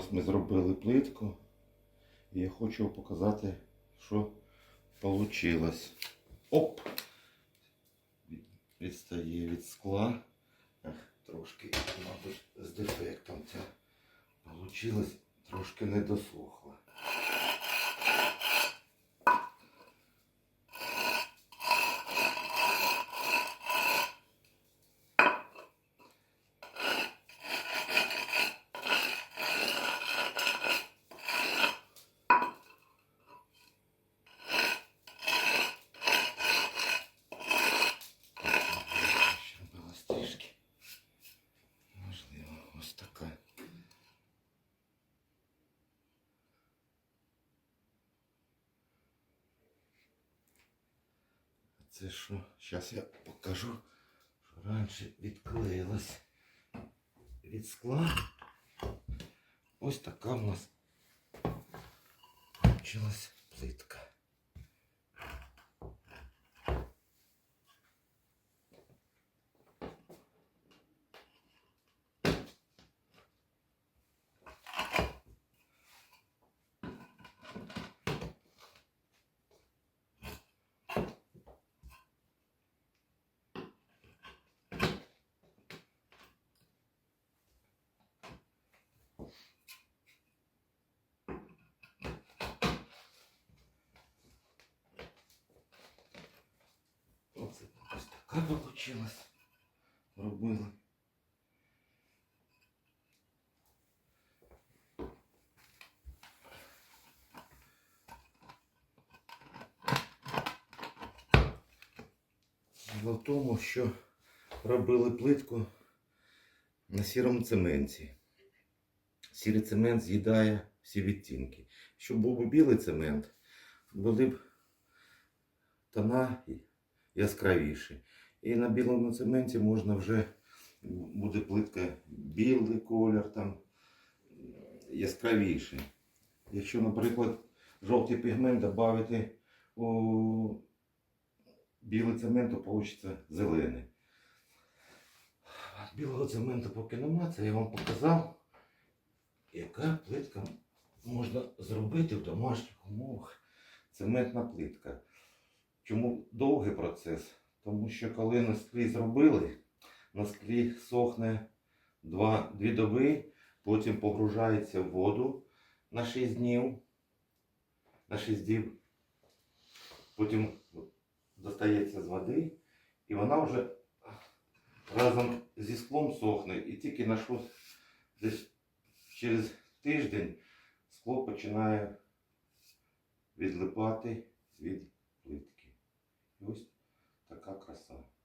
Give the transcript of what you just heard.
Ось ми зробили плитку. І я хочу показати, що вийшло. Оп! Відстає від скла. Ех, Трошки, мабуть, з дефектом це вийшло. Трошки не Це що? Зараз я покажу, що раніше відклеїлось від скла. Ось така в нас получилась плитка. Така получилась. Робили. В тому, що робили плитку на сірому цементі. Сірий цемент з'їдає всі відтінки. Щоб був білий цемент, були б тона яскравіші. І на білому цементі можна вже буде плитка білий колір, там яскравіший. Якщо, наприклад, жовтий пігмент додати у білий цемент, то вийде зелений. Білого цементу поки нема, це я вам показав, яка плитка можна зробити в домашніх умовах. Цементна плитка. Чому довгий процес? Тому що коли на склі зробили, на склі сохне 2, 2 доби, потім погружається в воду на 6 днів, на 6 діб, потім достається з води, і вона вже разом зі склом сохне. І тільки на що десь через тиждень скло починає відлипати від плитки. І ось така краса.